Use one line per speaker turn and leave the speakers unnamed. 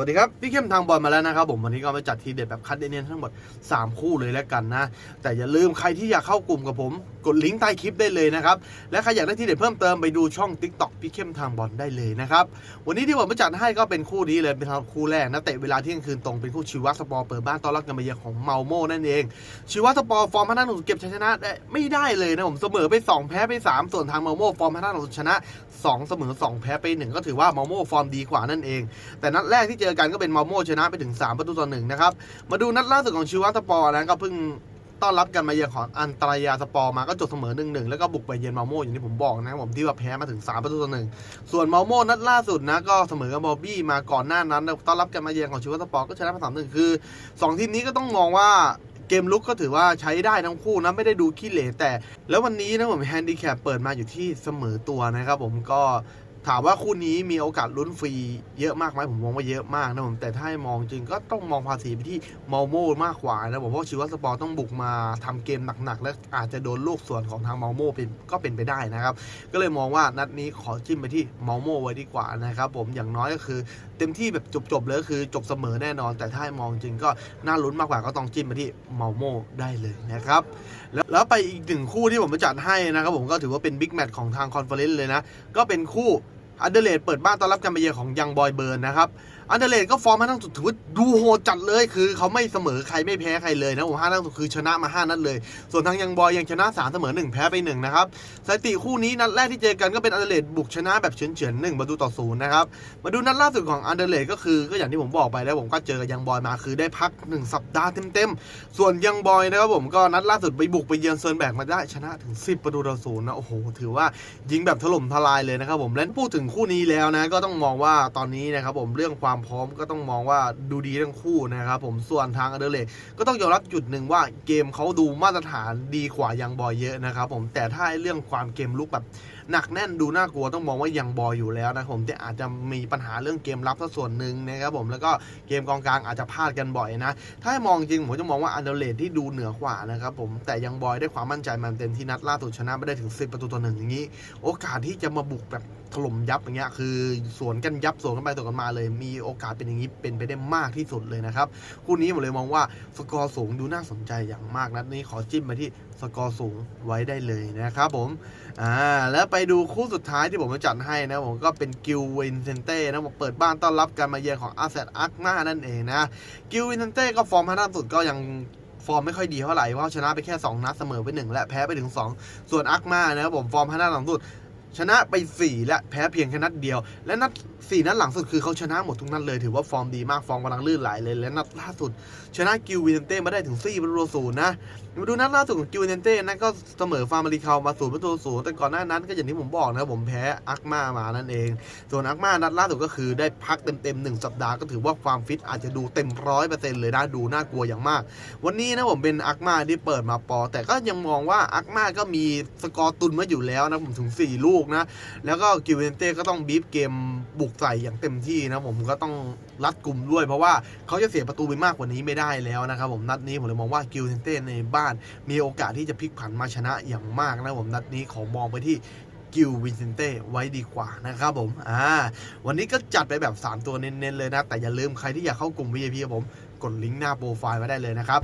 วัสดีครับพี่เข้มทางบอลมาแล้วนะครับผมวันนี้ก็มาจัดทีเด็ดแบบคัดเนียนๆทั้งหมด 3 คู่เลยแล้วกันนะ แต่อย่าลืมใครที่อยากเข้ากลุ่มกับผม กดลิงก์ใต้คลิปได้เลยนะครับ และใครอยากได้ทีเด็ดเพิ่มเติมไปดูช่อง Tik t o อกพี่เข้มทางบอลได้เลยนะครับ วันนี้ที่ผมมาจัดให้ก็เป็นคู่นี้เลยเป็นคู่แรกนะเตะเวลาเที่ยงคืนตรงเป็นคู่ชิวะสปอร์เปิดบ้านต้อนรับกันมาเยือนของเมาโม่นั่นเองชิวะสปอร์ฟอร์มพันหนุนเก็บชัยชนะไม่ได้เลยนะผมเสมอไป 2 แพ้ไป 3 ส่วนทางเมาโม่ฟอร์มพันหนุนชนะ 2 เสมอ 2 แพ้ไป 1 ก็ถือว่ามาโม่ฟอร์มดีกว่านั่นเอง แต่นัดแรกที่เจอกันก็เป็นมาโม่ชนะไปถึง 3 ประตูต่อหนึ่งนะครับ มาดูนัดล่าสุดของชิวะสปอร์นะก็เพิ่งต้อนรับกันมาเยือนของอันตรายาสปอร์มาก็จบเสมอ1นหนึ่งแล้วก็บุกไปเยือนมาโม่อย่างที่ผมบอกนะผมที่ว่าแพ้มาถึง 3 ประตูต่อหนึ่งส่วนมาโม่นัดล่าสุดนะก็เสมอกับบอบบี้มาก่อนหน้านั้นต้อนรับกันมาเยือนของชิวะสปอร์ก็ชนะมาสามหนึ่งคือ 2 ทีมนี้ก็ต้องมองว่า เกมลุกก็ถือว่าใช้ได้ทั้งคู่นะไม่ได้ดูขี้เหร่แต่ แล้ววันนี้นะผมแฮนดิแคปเปิดมาอยู่ที่เสมอตัวนะครับผมก็ ถามว่าคู่นี้มีโอกาสลุ้นฟรีเยอะมากไหมผมมองว่าเยอะมากนะผมแต่ถ้าให้มองจริงก็ต้องมองภาษีไปที่มอลโมมากกว่านะผมเพราะชิวสปอร์ต้องบุกมาทำเกมหนักๆ และอาจจะโดนลูกส่วนของทางมอลโมเป็นก็เป็นไปได้นะครับ ก็เลยมองว่านัดนี้ขอจิ้มไปที่มอลโมไว้ดีกว่านะครับผมอย่างน้อยก็คือ เต็มที่แบบจบๆเลยก็คือจบเสมอแน่นอน แต่ถ้าให้มองจริงก็น่าลุ้นมากกว่าก็ต้องจิ้มไปที่เมาโมได้เลยนะครับแล้วไปอีกหนึ่งคู่ที่ผมมาจัดให้นะครับผมก็ถือว่าเป็นบิ๊กแมตช์ของทางคอนเฟอเรนซ์เลยนะก็เป็นคู่ อันเดอร์เลดเปิดบ้านต้อนรับการมาเยือนของยังบอยเบิร์นนะครับ อันเดเลดก็ฟอร์มมาทั้งสุดถือว่าดูโหดจัดเลยคือเขาไม่เสมอใครไม่แพ้ใครเลยนะผมห้านัดสุดคือชนะมา5นัดเลย ส่วนทางยังบอยยังชนะ3เสมอ1แพ้ไป1นะครับสถิติคู่นี้นัดแรกที่เจอกันก็เป็นอันเดเลดบุกชนะแบบเฉือนๆหนึ่งประตูต่อศูนย์นะครับมาดูนัดล่าสุดของอันเดเลดก็คือก็อย่างที่ผมบอกไปแล้วผมก็เจอกับยังบอยมาคือได้พัก1สัปดาห์เต็มๆส่วนยังบอยนะครับผมก็นัดล่าสุดไปบุกไปเยือนเซิร์นแบกมาได้ชนะถึง 10 ประตูต่อศูนย์นะโอ้โหถือว่ายิงแบบถล่มทลายเลยนะครับผมและพูดถึงคู่นี้แล้วนะก็ต้องมองว่าตอนนี้นะครับผมเรื่องความพร้อมก็ต้องมองว่าดูดีทั้งคู่นะครับผมส่วนทางอเดเลดก็ต้องยอมรับจุดหนึ่งว่าเกมเขาดูมาตรฐานดีกว่ายังบอยเยอะนะครับผมแต่ถ้าเรื่องความเกมลุกแบบ หนักแน่นดูน่ากลัวต้องมองว่ายังบอยอยู่แล้วนะผมแต่อาจจะมีปัญหาเรื่องเกมรับส่วนหนึ่งนะครับผมแล้วก็เกมกองกลางอาจจะพลาดกันบ่อยนะ ถ้าให้มองจริงผมจะมองว่าอันเดอร์เลดที่ดูเหนือกว่านะครับผมแต่ยังบอยได้ความมั่นใจมันเต็มที่นัดล่าสุดชนะไม่ได้ถึง 10 ประตูต่อหนึ่งอย่างนี้ โอกาสที่จะมาบุกแบบถล่มยับอย่างเงี้ยคือสวนกันยับสวนกันไปสวนกันมาเลย มีโอกาสเป็นอย่างนี้เป็นไปได้มากที่สุดเลยนะครับคู่นี้ผมเลยมองว่าสกอร์สูงดูน่าสนใจอย่างมากนัดนี้ขอจิ้มไปที่สกอร์สูงไว้ได้เลยนะครับผมอ่าแล้วไปดูคู่สุดท้ายที่ผมจะจัดให้นะผมก็เป็นกิลวินเซนเต้นะผมเปิดบ้านต้อนรับการมาเยือนของอาเซตอาร์กมานั่นเองนะกิลวินเซนเต้ก็ฟอร์มพัฒนาสุดก็ยังฟอร์มไม่ค่อยดีเท่าไหร่เพราะชนะไปแค่ 2 นัดเสมอไป 1 และแพ้ไปถึง 2 ส่วนอาร์กมานะครับผมฟอร์มพัฒนาหลังสุด ชนะไป 4 และแพ้เพียงแค่นัดเดียว และนัด 4 นัดหลังสุดคือเขาชนะหมดทุกนัดเลย ถือว่าฟอร์มดีมาก ฟอร์มกำลังลื่นไหลเลย และนัดล่าสุด ชนะกิวินเซนเต้มาได้ถึง4ประตูศูนย์นะมาดูนัดล่าสุดของกิวเนนเต้นั่นก็เสมอฟาร์มาริคามาศูนย์ประตูศูนย์แต่ก่อนหน้านั้นก็อย่างที่ผมบอกนะผมแพ้อักมามานั่นเอง ส่วนอักมานัดล่าสุดก็คือได้พักเต็มๆหนึ่งสัปดาห์ก็ถือว่าความฟิตอาจจะดูเต็มร้อยเปอร์เซ็นต์เลยนะดูน่ากลัวอย่างมาก วันนี้นะผมเป็นอักมาที่เปิดมาปอ แต่ก็ยังมองว่าอักมาก็มีสกอร์ตุนมาอยู่แล้วนะผมถึง 4 ลูกนะ แล้วก็กิวเนนเต้ก็ต้องบีบเกมบุกใส่อย่างเต็มที่นะผมก็ต้องรัดกลุ่มด้วย เพราะว่าเขาจะเสียประตูไปมากกว่านี้ไม่ได้แล้วนะครับผมนัดนี้ผมเลยมองว่ากิวเนนเต้ในบ้าน มีโอกาสที่จะพลิกผันมาชนะอย่างมากนะผมนัดนี้ขอมองไปที่กิลวินเซนเต้ไว้ดีกว่านะครับผม อ่า วันนี้ก็จัดไปแบบ 3 ตัวเน้นๆเลยนะ แต่อย่าลืมใครที่อยากเข้ากลุ่ม VIP ผม กดลิงก์หน้าโปรไฟล์ไว้ได้เลยนะครับ